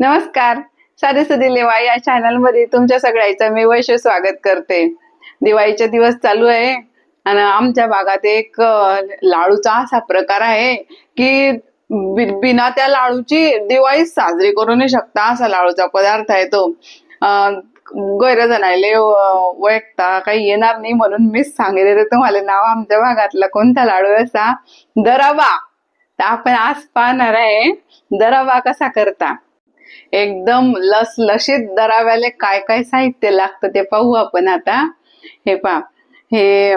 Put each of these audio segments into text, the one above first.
नमस्कार. साडेसदी लेवा या चॅनलमध्ये तुमच्या सगळ्याचं मी वैश्य स्वागत करते. दिवाळीचे दिवस चालू आहे आणि आमच्या भागात एक लाडूचा असा प्रकार आहे की बिना त्या लाडूची दिवाळी साजरी करू नाही शकता असा लाडूचा पदार्थ आहे तो. गैरजणायले गैरजणाले वैयक्ता काही येणार नाही म्हणून मीच सांगितले तुम्हाला नाव आमच्या भागातला कोणता लाडू आहे असा? दराबा तर आपण आज पाहणार आहे दराबा कसा करता? एकदम लसलशीत दराव्याले काय काय साहित्य लागतं ते पाहू आपण आता. हे पा हे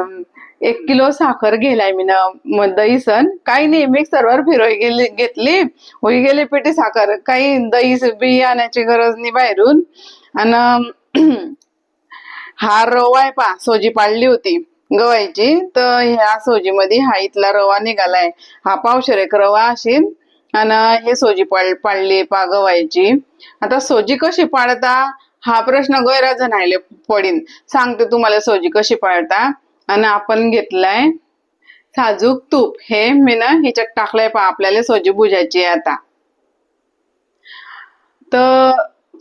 एक किलो साखर घेलाय मी ना दही सण. काही नाही मिक्सरवर फिरवली गेली घेतली. होई गेली पिठी साखर. काही दही बी आणायची गरज नाही बाहेरून. आणि हा रवा आहे पा सोजी पाडली होती गव्हाची तर ह्या सोजीमध्ये हा इथला रवा निघालाय. हा पावशर एक रवा असेल आणि हे सोजी पाड पाडली पा गव्हाची आता सोजी कशी पाळता? हा प्रश्न गैराज नाहीले पडीन. सांगते तुम्हाला सोजी कशी पाळता. आणि आपण घेतलाय साजूक तूप. हे मी ना हिच्यात टाकलंय पा आपल्याला सोजी बुजायची आता. तर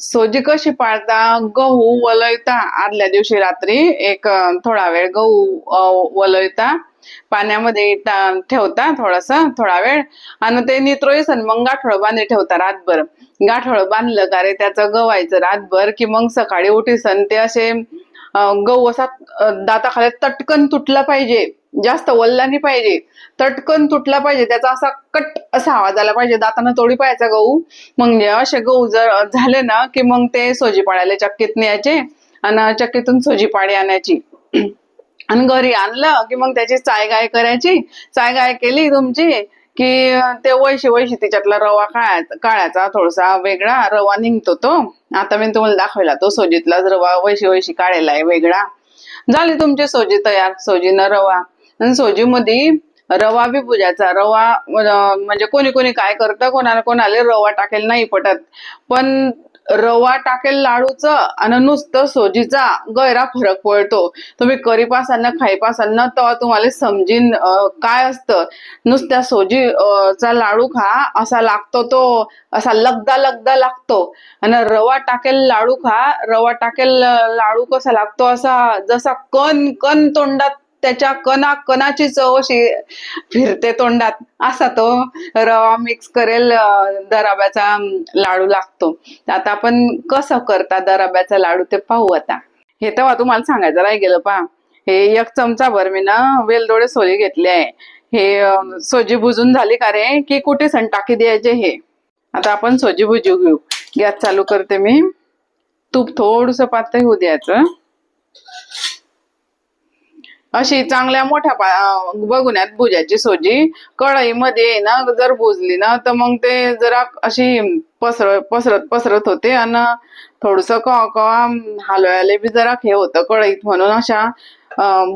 सोजी कशी पाळता? गहू वलयता. आदल्या दिवशी रात्री एक थोडा वेळ गहू वलयता. पाण्यामध्ये ठेवता थोडस थोडा वेळ. आणि ते नित्रोयसन मग गाठोळ बांधे ठेवता रातभर. गाठोळ बांधलं का रे त्याचं गवायचं रातभर की मग सकाळी उठीसन ते असे गहू असा दाताखाली तटकन तुटला पाहिजे. जास्त वल्ला नाही पाहिजे. तटकन तुटला पाहिजे. त्याचा असा कट असा आवाज आला पाहिजे. दातानं तोडी पाहायचा गहू. मग असे गहू जर झाले ना की मग ते सोजी पाड्याला चक्कीत न्यायचे. आणि चक्कीतून सोजी पाडी आणायची. आणि घरी आणलं की मग त्याची चायगाय करायची. चायगाय केली तुमची की ते वैशी वैशी तिच्यातला रवा काळायचा काळ्याचा थोडासा वेगळा रवा निघतो तो. आता मी तुम्हाला दाखवला तो सोजीतलाच रवा वैशी वैशी काढलेला आहे वेगळा. झाली तुमची सोजी तयार सोजीनं रवा. आणि सोजीमध्ये रवा बी भुजायचा रवा म्हणजे कोणी कोणी काय करतं कोणाला कोणाला रवा टाकेल नाही पटत. पण रवा टाकेल लाडूचं आणि नुसतं सोजीचा गैरा फरक पडतो तुम्ही करी पासांना खाई पासांना तेव्हा तुम्हाला समजीन काय असतं? नुसत्या सोजी चा लाडू खा असा लागतो तो असा लगदा लगदा लागतो. आणि रवा टाकेल लाडू खा रवा टाकेल लाडू कसा लागतो? असा जसा कण कण तोंडात त्याच्या कणा कणाची चव अशी फिरते तोंडात. असा तो रवा मिक्स करेल दराब्याचा लाडू लागतो. आता आपण कसं करता दराब्याचा लाडू ते पाहू आता. हे तेव्हा तुम्हाला सांगायचं राही गेलं पा हे एक चमचा भर मी ना वेलदोडे सोली घेतले आहे. हे सोजी भुजून झाली का रे? की कुठे सण टाकी द्यायचे हे? आता आपण सोजी भुजू घेऊ. गॅस चालू करते मी. तूप थोडस पातळ होऊ द्यायचं. अशी चांगल्या मोठ्या पा भुज्याची सोजी. कढईमध्ये ना जर भुजली ना तर मग ते जरा अशी पसर पसरत पसरत होते. आणि थोडस कवा कवा हलवायला बी जरा हे होतं कढईत म्हणून अशा अं,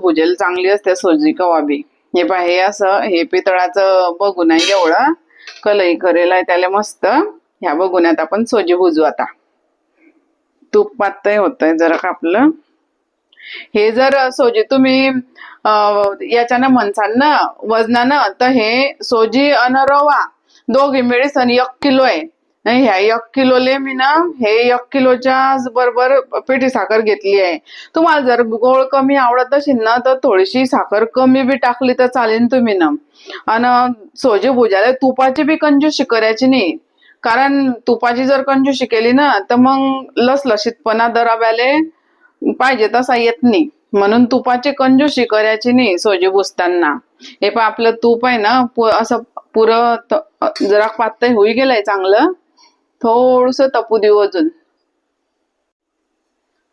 भुजेल चांगली असते सोजी कवा बी. हे पहा हे असं हे पितळाचं बघून आहे एवढं. कलई करेल आहे त्याला मस्त. ह्या बघुन्यात आपण सोजी भुजू आता. तूप पातळ होतंय जरा कापलं. हे जर सोजी तुम्ही याच्यानं म्हणसाल ना वजनानं तर हे सोजी अन रवा दोघी मिळेसन एक किलो आहे ह्या एक किलोले मी ना हे एक किलोच्या बरोबर पिठी साखर घेतली आहे. तुम्हाला जर गोळ कमी आवडत असेल ना तर थोडीशी साखर कमी बी टाकली तर चालेल तुम्ही ना. आणि सोजी भुजाला तुपाची बी कंजूशी करायची नाही. कारण तुपाची जर कंजूशी केली ना तर मग लसलशीतपणा दराव्याले पाहिजे तसा येत नाही. म्हणून तुपाची कंजूशी करायची नाही सोजी बुजताना हे पण आपलं तूप आहे ना असं पुरं जरा पातळ होई गेलंय चांगलं. थोडस तपू देऊ अजून.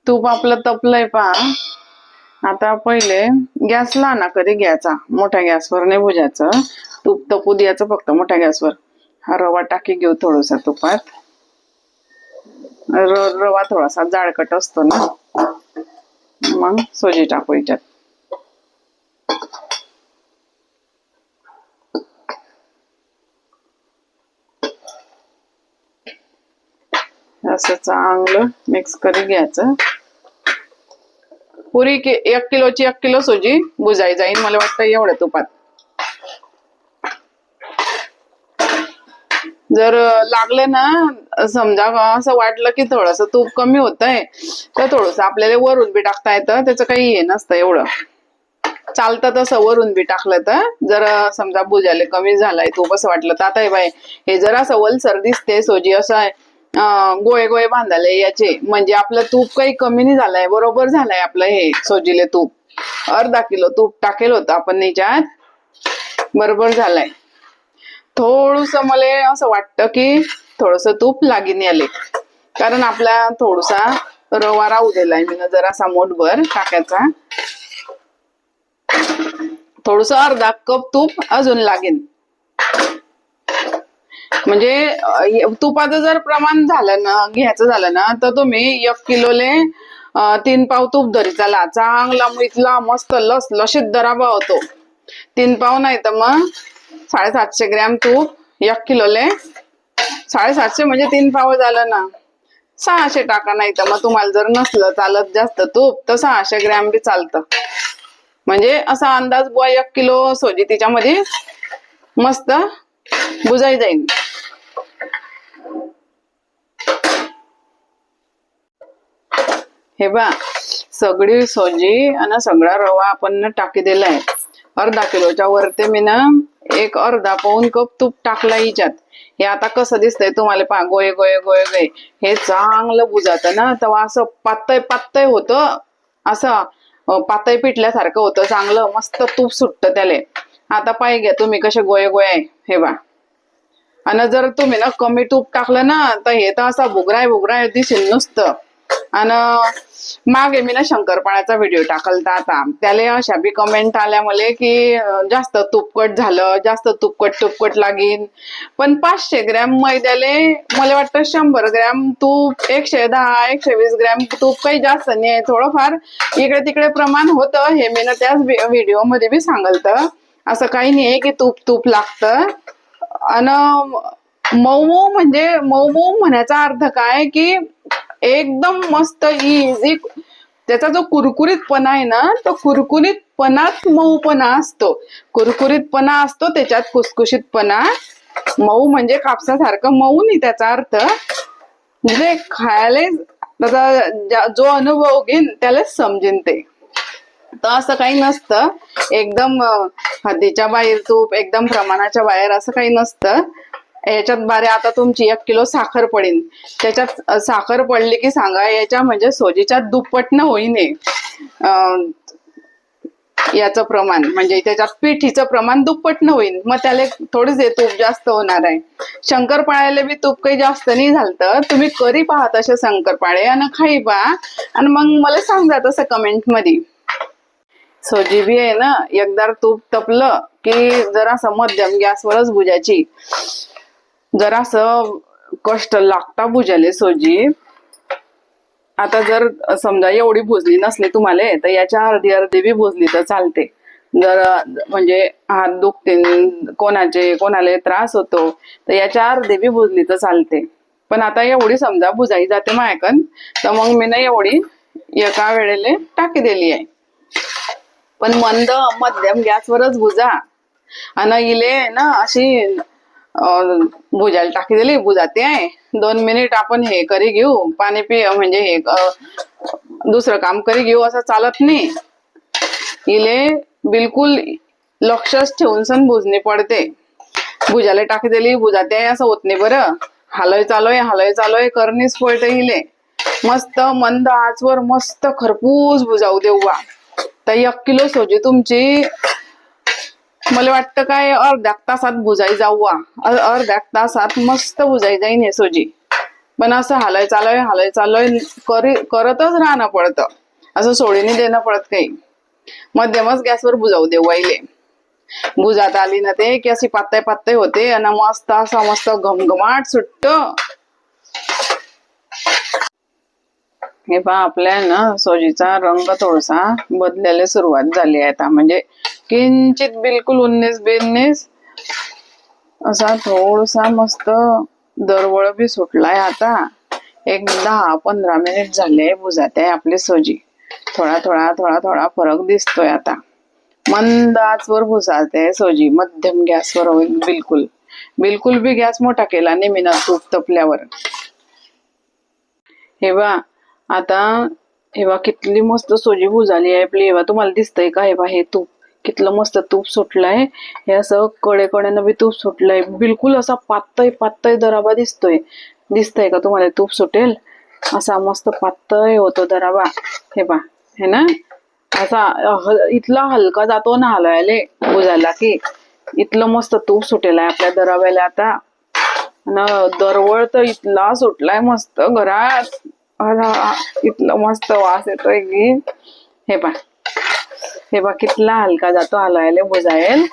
तूप आपलं तपलंय पहा. आता पहिले गॅस लहाना कधी घ्यायचा? मोठ्या गॅसवर नाही भुजायचं तूप तपू द्यायचं फक्त मोठ्या गॅसवर. हा रवा टाकी घेऊ थोडासा तुपात. र- रवा थोडासा जाडकट असतो ना. मग सोजी टाकू याच्यात असं चांगलं मिक्स करून घ्यायचं पुरी एक किलोची एक किलो सोजी बुजाई जाईल मला वाटतं एवढ्या तुपात जर लागले ना समजा असं वाटलं की थोडस तूप कमी होतंय तर थोडस आपल्याला वरून बी टाकता येतं त्याचं काही हे नसतं एवढं. चालतं तसं वरून बी टाकलं तर जर समजा भुजाले कमी झालाय तूप असं वाटलं तर आता हे बाय हे जर असं वलसर दिसते सोजी असं आहे, गोळे गोळे बांधाले याचे. म्हणजे आपलं तूप काही कमी नाही झालंय बरोबर झालंय आपलं हे सोजीले तूप. अर्धा किलो तूप टाकेल होतं आपण याच्यात बरोबर झालंय. थोडस मला असं वाटतं की थोडस तूप लागीन याले. कारण आपला थोडासा रवा राहू दिलाय मी जरासा मोठभर टाकायचा. थोडस अर्धा कप तूप अजून लागेल म्हणजे तुपाचं जर प्रमाण झालं ना घ्यायचं झालं ना तर तुम्ही एक किलोले तीन पाव तूप धरी चला चांगला मितला मस्त लस लशीत दराबा होतो. तीन पाव नाही तर मग साडेसातशे ग्रॅम तूप एक किलोले साडेसातशे म्हणजे तीन पाव झालं ना. सहाशे टाका नाही तर मग तुम्हाला जर नसलं चालत जास्त तूप तर सहाशे ग्रॅम बी चालतं. म्हणजे असा अंदाज बुवा एक किलो सोजी तिच्यामध्ये मस्त बुजाई जाईल हे बा सगळी सोजी आणि सगळा रवा आपण टाकी दिलाय. अर्धा किलोच्या वरती मी ना एक अर्धा पाऊन कप तूप टाकला हिच्यात. हे आता कसं दिसतंय तुम्हाला पा गोळे गोळे गोळे गोये हे चांगलं बुजात ना. तेव्हा असं पातय पातय होतं. असं पातय पिटल्यासारखं होतं. चांगलं मस्त तूप सुटतं त्याला. आता पाय घ्या तुम्ही कसे गोळे गोये आहे. हे बा आणि जर तुम्ही ना कमी तूप टाकलं ना तर हे तर असा भुगराय भुगराय दिसेल नुसतं. आणि मागे मी ना शंकरपाळ्याचा व्हिडिओ टाकलता आता. त्याला अशा बी कमेंट आल्या मला की जास्त तुपकट झालं जास्त तुपकट तुपकट लागीन. पण पाचशे ग्रॅम मैद्याले मला वाटतं शंभर ग्रॅम तूप एकशे दहा एकशे वीस ग्रॅम तूप काही जास्त नाही आहे थोडंफार इकडे तिकडे प्रमाण होतं हे मी ना त्याच व्हिडिओमध्ये बी सांगलतं. असं काही नाही आहे की तूप तूप लागतं. आणि मऊ मऊ म्हणजे मऊ मऊ म्हणायचा अर्थ काय की एकदम मस्त इझी त्याचा जो कुरकुरीतपणा आहे ना तो कुरकुरीतपणात मऊपणा असतो. कुरकुरीतपणा असतो त्याच्यात कुसकुशीतपणा मऊ म्हणजे कापसासारखं मऊ नाही त्याचा अर्थ. म्हणजे खायला त्याचा जो अनुभव घेईन त्यालाच समजेन ते. तर असं काही नसतं. एकदम हद्दीच्या बाहेर तूप एकदम प्रमाणाच्या बाहेर असं काही नसतं. याच्यात बारे आता तुमची एक किलो साखर पडेल त्याच्यात साखर पडली की सांगा याच्या म्हणजे सोजीच्या दुप्पटनं होईने याचं प्रमाण म्हणजे त्याच्यात पिठीचं प्रमाण दुप्पटनं होईल मग त्याला थोडीच हे तूप जास्त होणार आहे. शंकरपाळ्याला बी तूप काही जास्त नाही झालं तुम्ही करी पहा तसे शंकरपाळे आणि खाई पहा आणि मग मला सांगा तसं कमेंटमध्ये सोजी बी आहे ना एकदा तूप तपलं की जरा मध्यम गॅसवरच भुजायची. जरास कष्ट लागता भुजाले सोजी. आता जर समजा एवढी भुजली नसली तुम्हाला तर याच्या अर्धी अर्धी बी भुजली तर चालते. जर म्हणजे हात दुखते कोणाचे कोणाला त्रास होतो तर याच्या अर्धी बी भुजली तर चालते. पण आता एवढी समजा भुजाई जाते मायकन तर मग मी ना एवढी एका वेळेला टाकी दिली आहे. पण मंद मध्यम गॅसवरच भुजा आणि इले ना अशी भुजायला टाकी दिली भुजाते आहे. दोन मिनिट आपण हे करी घेऊ. पाणी पि म्हणजे हे दुसरं काम करी घेऊ असं चालत नाही. इले बिलकुल लक्षच ठेवून सण भुजणी पडते. भुजाला टाकी दिली भुजाते आहे असं होत नाही बरं. हालय चालोय हालय चालोय करणीच पळते हिले मस्त मंद आचवर मस्त खरपूस भुजाऊ देऊ बा. तर एक किलो सोजी तुमची मला वाटतं काय अर्ध्या तासात बुजाई जाऊ अर्ध्या तासात मस्त बुजाई जाईन हे सोजी. पण असं हालय चालय हालय चालय करी करतच राहणं पडतं. असं सोडीने देणं पडत काही मध्यमच गॅसवर बुजाऊ देऊ वाईले बुजात आली ना ते की अशी पातय पातय होते आणि मस्त असं मस्त घमघमाट सुट्ट. हे पहा आपल्या ना सोजीचा रंग थोडासा बदलायला सुरुवात झाली आहे आता. म्हणजे किंचित बिलकुल उन्नीस बिन्नीस असा थोडासा मस्त दरवळ बी सुटलाय आता. एक दहा पंधरा मिनिट झाले बुजात आहे आपली सोजी. थोडा थोडा थोडा थोडा फरक दिसतोय आता. मंद आचवर भुजाते सोजी. मध्यम गॅसवर होईल बिलकुल. बिलकुल बी गॅस मोठा केला नेहमी ना तूप तपल्यावर. हे बा आता हे बा कितली मस्त सोजी भुजाली आहे आपली. हे बा तुम्हाला दिसतंय का? हे बा हे तूप. कितलं मस्त तूप सुटलंय. हे असं कडे कडेनं बी तूप सुटलंय. बिलकुल असा पातळ पातळ दराबा दिसतोय. दिसतंय का तुम्हाला तूप सुटेल? असा मस्त पातळ होतो दराबा. हे बा हे ना? असा ह- इथला हलका जातो ना हलवायला भुजाला की. इथलं मस्त तूप सुटेल आहे आपल्या दराव्याला आता. दरवळ तर इथला सुटलाय मस्त घरात. अरा, इथलं मस्त वास येतोय की. हे पा हे बा कितला हलका जातो हलवायला बुजायल.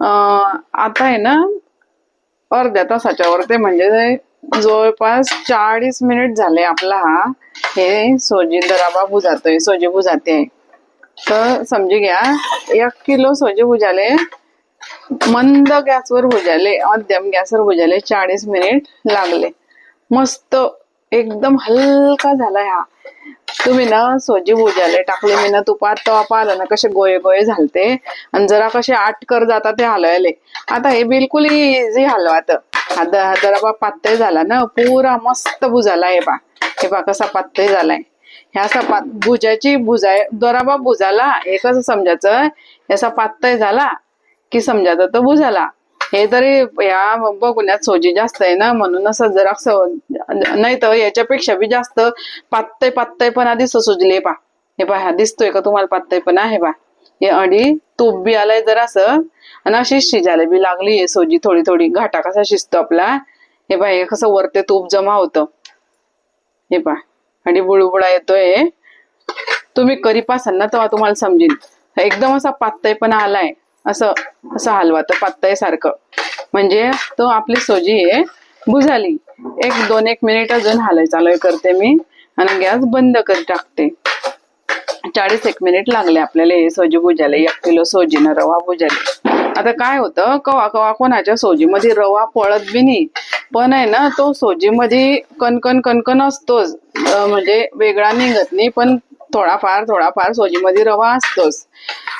आता आहे ना अर्ध्या तासाच्या वर ते म्हणजे जवळपास चाळीस मिनिट झाले आपला हा. हे सोजी दराबा बुजातोय सोजी बुजाते. तर समजी घ्या एक किलो सोजी बुजाले मंद गॅसवर भुजाले मध्यम गॅसवर भुजाले चाळीस मिनिट लागले. मस्त एकदम हलका झालाय हा. तुम्ही ना सोजी भुजाले टाकले मी ना तुपात तवा पाहिलं ना कसे गोये गोये झालते. आणि जरा कसे आटकर जाता ते हलवायले. आता हे बिलकुल इझी हलवात. हा जरा बा पातळ झाला ना पुरा मस्त भुजाला हे बा. हे बा कसा पातळ झालाय. ह्या असा भुजाची भुजाय दराबा भुजाला हे कसं समजायचं? याचा पातळ झाला की समजायचं तर भुजाला. हे तरी या बघण्यात सोजी जास्त आहे ना म्हणून असं जरा नाही तर याच्यापेक्षा बी जास्त पातय पातळ पण आधी सुजले पा. हे पा हा दिसतोय का तुम्हाला पातळ पण? आहे बा हे अडी तूप बी आलाय जरा असं आणि अशी शिजायला बी लागली आहे सोजी थोडी थोडी. घाटा कसा शिजतो आपला. हे पा हे कसं वरते तूप जमा होतं. हे पा आणि बुळबुळा येतोय. तुम्ही करी पासाल ना तेव्हा तुम्हाला समजेल. एकदम असा पातळपणा आलाय. असं असं हलवा तर पातळ सारखं म्हणजे तो आपली सोजी आहे बुजाली. एक दोन एक मिनिट अजून हालय चालय करते मी. आणि गॅस बंद करी टाकते. चाळीस एक मिनिट लागले आपल्याला हे सोजी बुजायला. एक किलो सोजीनं रवा बुजाली आता काय होतं कवा कवा कोणाच्या सोजीमध्ये रवा पळत बी नाही. पण आहे ना तो सोजीमध्ये कणकण कणकण असतोच. म्हणजे वेगळा निघत नाही पण थोडाफार थोडाफार सोजीमध्ये रवा असतोच.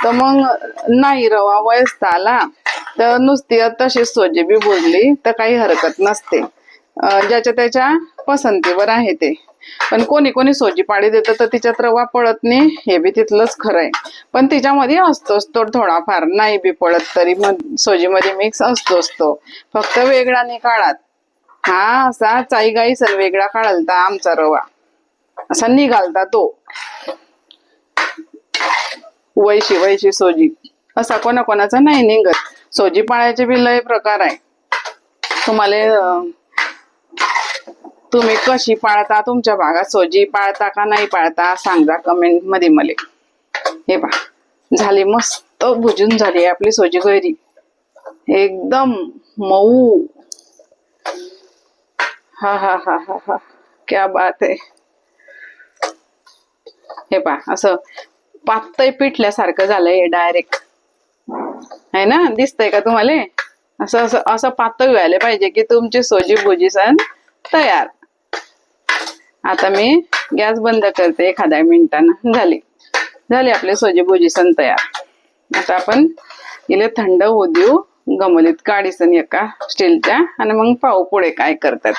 तर मग नाही रवा वयस्त आला तर नुसती तशीच सोजी बी बुजली तर काही हरकत नसते. ज्याच्या त्याच्या पसंतीवर आहे ते. पण कोणी कोणी सोजी पाडी देतं तर तिच्यात रवा पळत नाही हे बी तिथलंच खरं आहे. पण तिच्यामध्ये असतोच तो थोडाफार नाही बी पळत तरी मग सोजीमध्ये मिक्स असतोच तो. फक्त वेगळा नाही काळात हा असा चाई गाई सण वेगळा काढालता आमचा रवा. असा निघालता तो. वैशी वैशी सोजी. असा कोणाकोणाचा नाही निघत. सोजी पाळायचे बी लय प्रकार आहे. तुम्हाला तुम्ही कशी पाळता? तुमच्या भागात सोजी पाळता का नाही पाळता? सांगा कमेंटमध्ये मले. हे पा झाली मस्त भुजून झाली आहे आपली सोजी गैरी एकदम मऊ. हा हा हा हा हा. क्या बात आहे. हे पा असं पातय पिठल्यासारखं झालंय डायरेक्ट आहे ना? दिसतंय का तुम्हाला? असं असं असं पातळ व्हायला पाहिजे की तुमची सोजी भुजी सण तयार. आता मी गॅस बंद करते एखाद्या मिनिटानं. झाली. झाली आपले सोजी भुजी सण तयार. आता आपण इले थंड होऊ देऊ. गमलीत काढीसन एका स्टीलच्या. आणि मग पाहू पुढे काय करतात.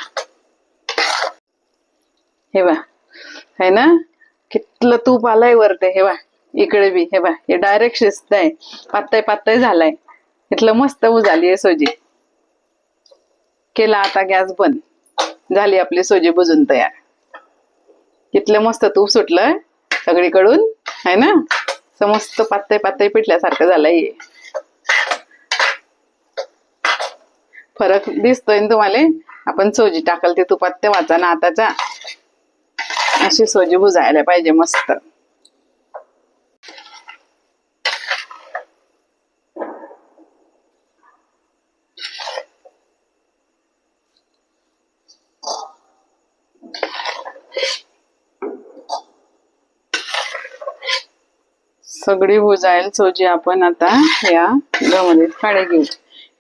हे बा है ना? कितलं तूप आलंय वरते हे बा इकडे बी हे बा हे डायरेक्ट शिजत आहे. पातय पातय झालाय. इथलं मस्त उजाली आहे सोजी. केला आता गॅस बंद. झाली आपली सोजी बुजून तयार. कितलं मस्त तूप सुटलं सगळीकडून है ना? समस्त मस्त पातळी पिटल्यासारखं झालंय हे. फरक दिसतोय ना तुम्हाला? आपण सोजी टाकल ते तुपात ते वाचा ना आताचा. अशी सोजी बुजायला पाहिजे मस्त. सगळी भुजायल सोजी आपण आता या गमलीत काढे घेऊ.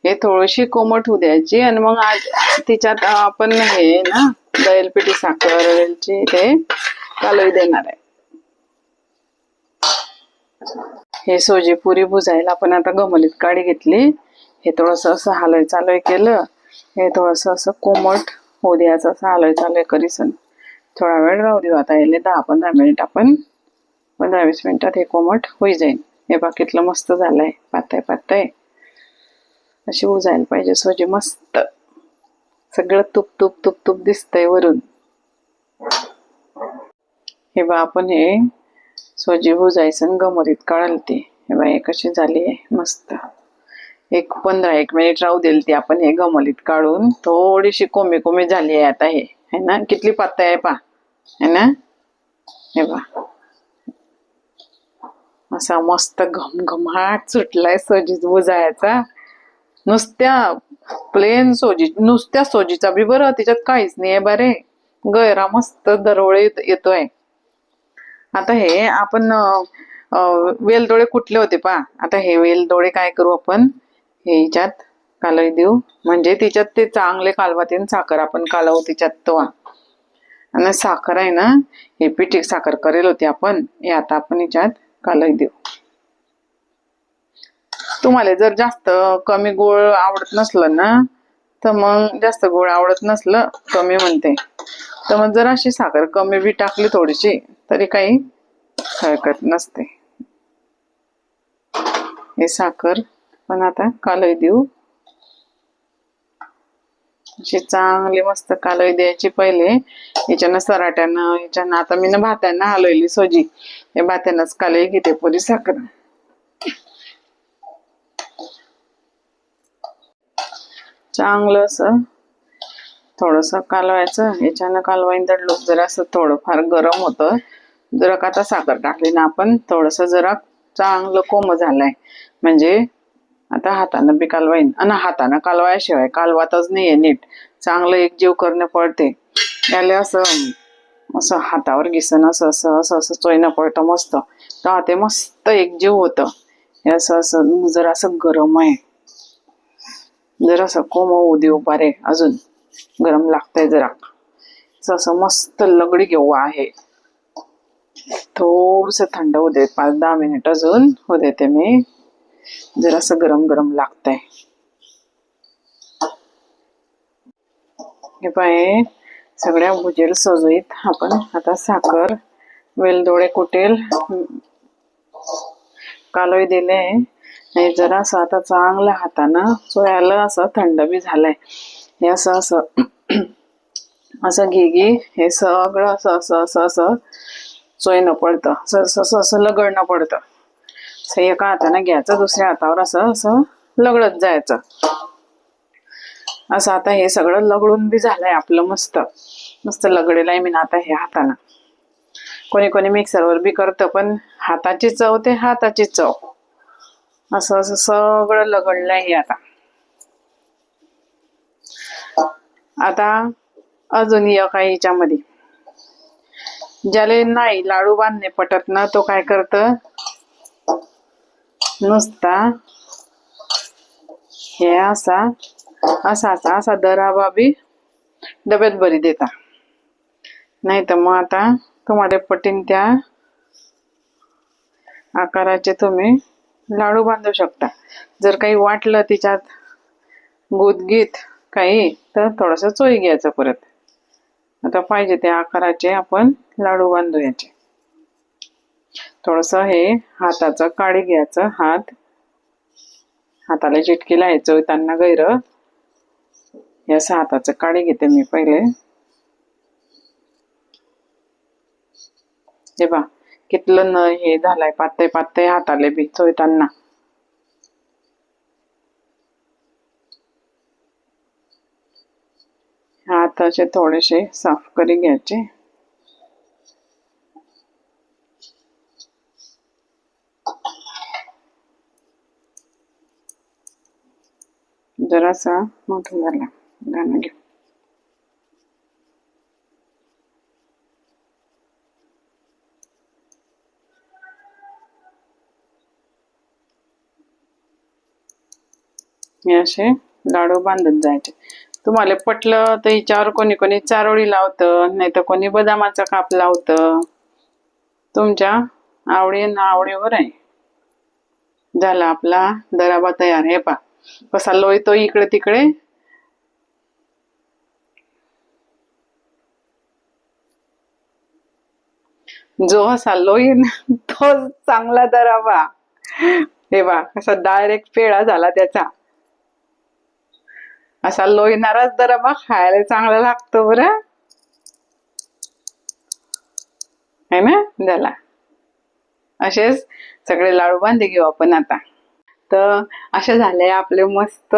हे थोडीशी कोमट होऊ द्यायची आणि मग आज तिच्यात आपण हे ना बैलपिठी साखर वेलची ते कालवी देणार आहे. हे सोजी पुरी भुजायला आपण आता गमलीत काडी घेतली. हे थोडस असं हालय चालय केलं. हे थोडस असं कोमट होऊ द्यायचं असं हालय चालय करीसन थोडा वेळ राहू देऊ आता याले दहा पंधरा मिनिट आपण. पंधरा वीस मिनिटात हे कोमट होई जाईल हे बाकीतलं मस्त झालंय. पातय पातय. अशी उजायला पाहिजे. सोजी मस्त. सगळं तुप तुप तुप तुप दिसतंय वरून. हे बा आपण हे सोजी भुजायचं गमरीत काढाल ते हे बा हे कशी झाली आहे मस्त. एक पंधरा एक मिनिट राहू देईल ती आपण हे गमलीत काढून. थोडीशी कोमी कोमी झाली आहे आता हे. है ना? कितली पातळ आहे पा है ना? हे बा असा मस्त घमघमाट सुटलाय सोजीच बुजायचा नुसत्या प्लेन सोजी नुसत्या सोजीचा बी बरं तिच्यात काहीच नाही आहे बरे. गैरा मस्त दरवळे येतोय. आता हे आपण वेलदोळे कुठले होते पा आता हे वेलदोळे काय करू आपण? हे हिच्यात कालवी देऊ. म्हणजे तिच्यात ते चांगले कालवातीन साखर आपण कालवू तिच्यात तवा. आणि साखर आहे ना हे पिठी साखर करेल होती आपण. हे आता आपण हिच्यात कालवी देऊ. तुम्हाला जर जास्त कमी गोळ आवडत नसलं ना तर मग जास्त गोळ आवडत नसलं कमी म्हणते. तर मग जर अशी साखर कमी बी टाकली थोडीशी तरी काही हरकत नसते. हे साखर पण आता कालई देऊ. अशी चांगली मस्त कालई द्यायची पहिले. याच्यानं सराट्यानं याच्यानं आता मी ना भात्यांना हलवली सोजी. हे भात्यांनाच कालई घेते पुरी साखर. चांगलं असं. थोडस कालवायचं. याच्यानं कालवाईन तर लोक जरा असं थोडंफार गरम होतं. जरा का आता साखर टाकली ना आपण थोडस जरा चांगलं कोम झालंय. म्हणजे आता हातानं बी कालवाईन. आणि हातानं कालवायशिवाय कालवातच नाहीये नीट. चांगलं एक जीव करणं पडते. त्याला असं असं हातावर घिसन असं असं असं असं चोयनं पडतं मस्त. तेव्हा ते मस्त एक जीव होतं. हे असं असं जरा असं गरम आहे. जरा असं होऊ देऊ पारे अजून गरम लागतंय जरा. असं मस्त लगडी घेऊ आहे. थोडस थंड होऊ दे पाच दहा मिनिट अजून होऊ देते मी. जरासं गरम गरम लागतंय. हे पाय सगळ्या भुजेल सजवीत आपण. आता साखर वेलदोडे कुटेल कालोय दिले. हे जरासं आता चांगलं हातानं चोयाला असं थंड बी झालंय. हे असं असं. असं घे घे हे सगळं असं असं असं असं सोयनं पडतं. असं असं असं असं लगडणं पडतं. असं एका हातानं घ्यायचं दुसऱ्या हातावर असं असं लगडत जायचं. असं आता हे सगळं लगडून बी झालंय आपलं मस्त. मस्त लगडेल आहे मी ना आता हे हातानं. कोणी कोणी मिक्सरवर बी करतं पण हाताची चव ते हाताची चव. असं असं सगळं लगडलंय हे आता. आता अजून एक काही याच्यामध्ये ज्याले नाही लाडू बांधणे पटत ना तो काय करत? नुसता हे असा असा असा असा दराबा बी डब्यात बरी देता. नाही तर मग आता तुम्हाला पटीन त्या आकाराचे तुम्ही लाडू बांधू शकता. जर काही वाटलं तिच्यात गुदगीत काही तर थोडस चोई घ्यायचं परत. आता पाहिजे त्या आकाराचे आपण लाडू बांधू याचे. थोडस हे हाताचं काळी घ्यायचं हात. हाताला चिटकी लावायचं त्यांना गैर. या असं हाताचं काळी घेते मी पहिले. हे बा कितलं न हे झालंय पातय पातय हाताले बी चोळताना हात असे थोडेसे साफ करी घ्यायचे. जरासा मोठा झाला. गाणं घेऊ हे असे लाडू बांधत जायचे. तुम्हाला पटलं तर हिच्यावर कोणी कोणी चारोळी लावतं नाही तर कोणी बदामाचा काप लावतं. तुमच्या आवडी आवडीवर आहे. झाला आपला दराबा तयार. हे पा कसा लोयतो इकडे तिकडे. जो असा लोईन तो चांगला दरावा हे बा कसा डायरेक्ट पेळा झाला त्याचा. असा लोईनाराच दराबा खायला चांगला लागतो बरं. है ना? झाला. असेच सगळे लाडू बांधे घेऊ आपण आता. तर असे झाले आपले मस्त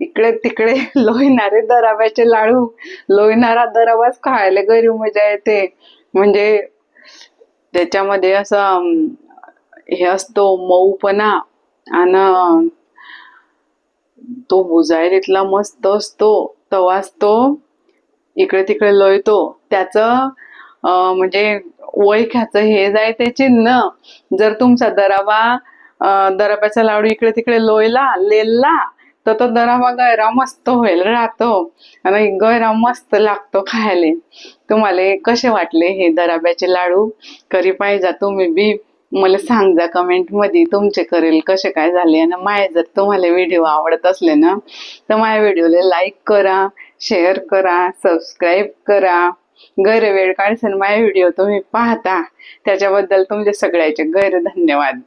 इकडे तिकडे लोहिनारे दराव्याचे लाडू. लोहिनारा दराबाच खायला घरी मजा येते. म्हणजे त्याच्यामध्ये असं हे असतो मऊपणा आणि तो भुजायरीतला मस्त असतो तवाच तो इकडे तिकडे लोयतो त्याचं म्हणजे वैख्याचं हे जाय ते चिन्ह. जर तुमचा दरावा दराब्याचा लाडू इकडे तिकडे लोयला लेलला तर तो दरावा गैरा मस्त होईल राहतो. आणि गैरा मस्त लागतो खायला. तुम्हाला कसे वाटले हे दराब्याचे लाडू? करी पाहिजे तुम्ही बी. मला सांगा कमेंटमध्ये तुमचे करेल कसे काय झाले आणि माय जर तुम्हाला व्हिडिओ आवडत असले ना तर माझ्या व्हिडिओला लाईक करा शेअर करा सबस्क्राईब करा. गैर वेळ काढसान माझे व्हिडिओ तुम्ही पाहता. त्याच्याबद्दल तुमचे सगळ्याचे गैर धन्यवाद